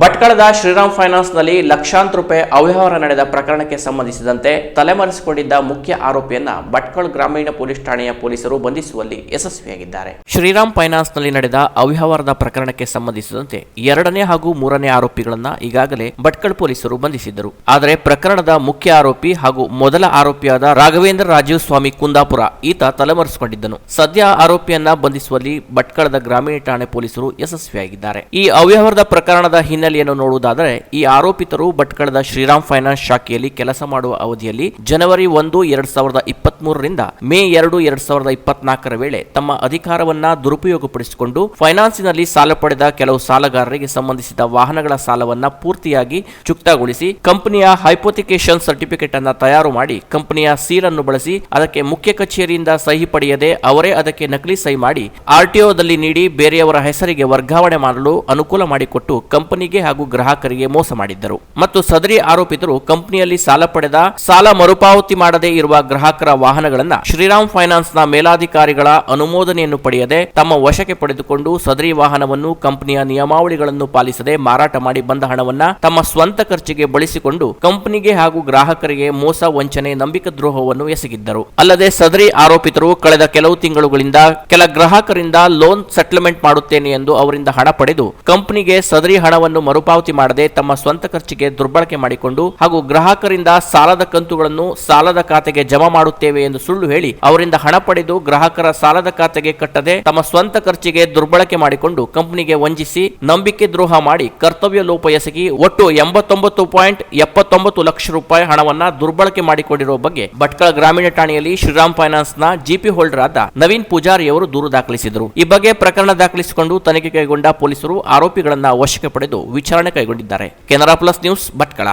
ಭಟ್ಕಳದ ಶ್ರೀರಾಮ್ ಫೈನಾನ್ಸ್ನಲ್ಲಿ ಲಕ್ಷಾಂತರ ರೂಪಾಯಿ ಅವ್ಯವಹಾರ ನಡೆದ ಪ್ರಕರಣಕ್ಕೆ ಸಂಬಂಧಿಸಿದಂತೆ ತಲೆಮರೆಸಿಕೊಂಡಿದ್ದ ಮುಖ್ಯ ಆರೋಪಿಯನ್ನ ಭಟ್ಕಳ ಗ್ರಾಮೀಣ ಪೊಲೀಸ್ ಠಾಣೆಯ ಪೊಲೀಸರು ಬಂಧಿಸುವಲ್ಲಿ ಯಶಸ್ವಿಯಾಗಿದ್ದಾರೆ. ಶ್ರೀರಾಮ್ ಫೈನಾನ್ಸ್ನಲ್ಲಿ ನಡೆದ ಅವ್ಯವಹಾರದ ಪ್ರಕರಣಕ್ಕೆ ಸಂಬಂಧಿಸಿದಂತೆ ಎರಡನೇ ಹಾಗೂ ಮೂರನೇ ಆರೋಪಿಗಳನ್ನ ಈಗಾಗಲೇ ಭಟ್ಕಳ ಪೊಲೀಸರು ಬಂಧಿಸಿದ್ದರು. ಆದರೆ ಪ್ರಕರಣದ ಮುಖ್ಯ ಆರೋಪಿ ಹಾಗೂ ಮೊದಲ ಆರೋಪಿಯಾದ ರಾಘವೇಂದ್ರ ರಾಜೀವ್ ಸ್ವಾಮಿ ಕುಂದಾಪುರ ಈತ ತಲೆಮರೆಸಿಕೊಂಡಿದ್ದನು. ಸದ್ಯ ಆರೋಪಿಯನ್ನ ಬಂಧಿಸುವಲ್ಲಿ ಭಟ್ಕಳದ ಗ್ರಾಮೀಣ ಠಾಣೆ ಪೊಲೀಸರು ಯಶಸ್ವಿಯಾಗಿದ್ದಾರೆ. ಈ ಅವ್ಯವಹಾರದ ಪ್ರಕರಣದ ಹಿನ್ನೆಲೆಯನ್ನು ನೋಡುವುದಾದರೆ, ಈ ಆರೋಪಿತರು ಭಟ್ಕಳದ ಶ್ರೀರಾಮ್ ಫೈನಾನ್ಸ್ ಶಾಖೆಯಲ್ಲಿ ಕೆಲಸ ಮಾಡುವ ಅವಧಿಯಲ್ಲಿ ಜನವರಿ ಒಂದು, ಎರಡ್ ಸಾವಿರದ ಇಪ್ಪತ್ತ್ ಮೂರರಿಂದ ಮೇ ಎರಡು, ಎರಡ್ ಸಾವಿರದ ಇಪ್ಪತ್ನಾಲ್ಕರ ವೇಳೆ ತಮ್ಮ ಅಧಿಕಾರವನ್ನ ದುರುಪಯೋಗಪಡಿಸಿಕೊಂಡು ಫೈನಾನ್ಸ್ನಲ್ಲಿ ಸಾಲ ಪಡೆದ ಕೆಲವು ಸಾಲಗಾರರಿಗೆ ಸಂಬಂಧಿಸಿದ ವಾಹನಗಳ ಸಾಲವನ್ನ ಪೂರ್ತಿಯಾಗಿ ಚುಕ್ತಾಗೊಳಿಸಿ ಕಂಪನಿಯ ಹೈಪೋಥಿಕೇಶನ್ ಸರ್ಟಿಫಿಕೇಟ್ ಅನ್ನ ತಯಾರು ಮಾಡಿ ಕಂಪನಿಯ ಸೀಲ್ ಅನ್ನು ಬಳಸಿ ಅದಕ್ಕೆ ಮುಖ್ಯ ಕಚೇರಿಯಿಂದ ಸಹಿ ಪಡೆಯದೆ ಅವರೇ ಅದಕ್ಕೆ ನಕಲಿ ಸಹಿ ಮಾಡಿ ಆರ್ಟಿಒದಲ್ಲಿ ನೀಡಿ ಬೇರೆಯವರ ಹೆಸರಿಗೆ ವರ್ಗಾವಣೆ ಮಾಡಲು ಅನುಕೂಲ ಮಾಡಿಕೊಟ್ಟು ಕಂಪನಿಗೆ ಹಾಗೂ ಗ್ರಾಹಕರಿಗೆ ಮೋಸ ಮಾಡಿದ್ದರು. ಮತ್ತು ಸದರಿ ಆರೋಪಿತರು ಕಂಪನಿಯಲ್ಲಿ ಸಾಲ ಪಡೆದ, ಸಾಲ ಮರುಪಾವತಿ ಮಾಡದೇ ಇರುವ ಗ್ರಾಹಕರ ವಾಹನಗಳನ್ನು ಶ್ರೀರಾಮ್ ಫೈನಾನ್ಸ್ನ ಮೇಲಾಧಿಕಾರಿಗಳ ಅನುಮೋದನೆಯನ್ನು ಪಡೆಯದೆ, ತಮ್ಮ ವಶಕ್ಕೆ ಪಡೆದುಕೊಂಡು ಸದರಿ ವಾಹನವನ್ನು ಕಂಪನಿಯ ನಿಯಮಾವಳಿಗಳನ್ನು ಪಾಲಿಸದೆ ಮಾರಾಟ ಮಾಡಿ ಬಂದ ಹಣವನ್ನ ತಮ್ಮ ಸ್ವಂತ ಖರ್ಚಿಗೆ ಬಳಸಿಕೊಂಡು ಕಂಪನಿಗೆ ಹಾಗೂ ಗ್ರಾಹಕರಿಗೆ ಮೋಸ, ವಂಚನೆ, ನಂಬಿಕೆ ದ್ರೋಹವನ್ನು ಎಸಗಿದ್ದರು. ಅಲ್ಲದೆ ಸದರಿ ಆರೋಪಿತರು ಕಳೆದ ಕೆಲವು ತಿಂಗಳುಗಳಿಂದ ಕೆಲ ಗ್ರಾಹಕರಿಂದ ಲೋನ್ ಸೆಟಲ್ಮೆಂಟ್ ಮಾಡುತ್ತೇನೆ ಎಂದು ಅವರಿಂದ ಹಣ ಪಡೆದು, ಕಂಪನಿಗೆ ಸದರಿ ಹಣವನ್ನು ಮರುಪಾವತಿ ಮಾಡದೆ ತಮ್ಮ ಸ್ವಂತ ಖರ್ಚಿಗೆ ದುರ್ಬಳಕೆ ಮಾಡಿಕೊಂಡು ಹಾಗೂ ಗ್ರಾಹಕರಿಂದ ಸಾಲದ ಕಂತುಗಳನ್ನು ಸಾಲದ ಖಾತೆಗೆ ಜಮಾ ಮಾಡುತ್ತೇವೆ ಎಂದು ಸುಳ್ಳು ಹೇಳಿ ಅವರಿಂದ ಹಣ ಪಡೆದು ಗ್ರಾಹಕರ ಸಾಲದ ಖಾತೆಗೆ ಕಟ್ಟದೆ ತಮ್ಮ ಸ್ವಂತ ಖರ್ಚಿಗೆ ದುರ್ಬಳಕೆ ಮಾಡಿಕೊಂಡು ಕಂಪನಿಗೆ ವಂಚಿಸಿ ನಂಬಿಕೆ ದ್ರೋಹ ಮಾಡಿ ಕರ್ತವ್ಯ ಲೋಪ ಎಸಗಿ ಒಟ್ಟು ಎಂಬತ್ತೊಂಬತ್ತು ಪಾಯಿಂಟ್ ಎಪ್ಪತ್ತೊಂಬತ್ತು ಲಕ್ಷ ರೂಪಾಯಿ ಹಣವನ್ನ ದುರ್ಬಳಕೆ ಮಾಡಿಕೊಂಡಿರುವ ಬಗ್ಗೆ ಭಟ್ಕಳ ಗ್ರಾಮೀಣ ಠಾಣೆಯಲ್ಲಿ ಶ್ರೀರಾಮ್ ಫೈನಾನ್ಸ್ನ ಜಿಪಿ ಹೋಲ್ಡರ್ ಆದ ನವೀನ್ ಪೂಜಾರಿ ಅವರು ದೂರು ದಾಖಲಿಸಿದರು. ಈ ಬಗ್ಗೆ ಪ್ರಕರಣ ದಾಖಲಿಸಿಕೊಂಡು ತನಿಖೆ ಕೈಗೊಂಡ ಪೊಲೀಸರು ಆರೋಪಿಗಳನ್ನ ವಶಕ್ಕೆ ಪಡೆದು ವಿಚಾರಣೆ ಕೈಗೊಂಡಿದ್ದಾರೆ. Canara plus news Bhatkal.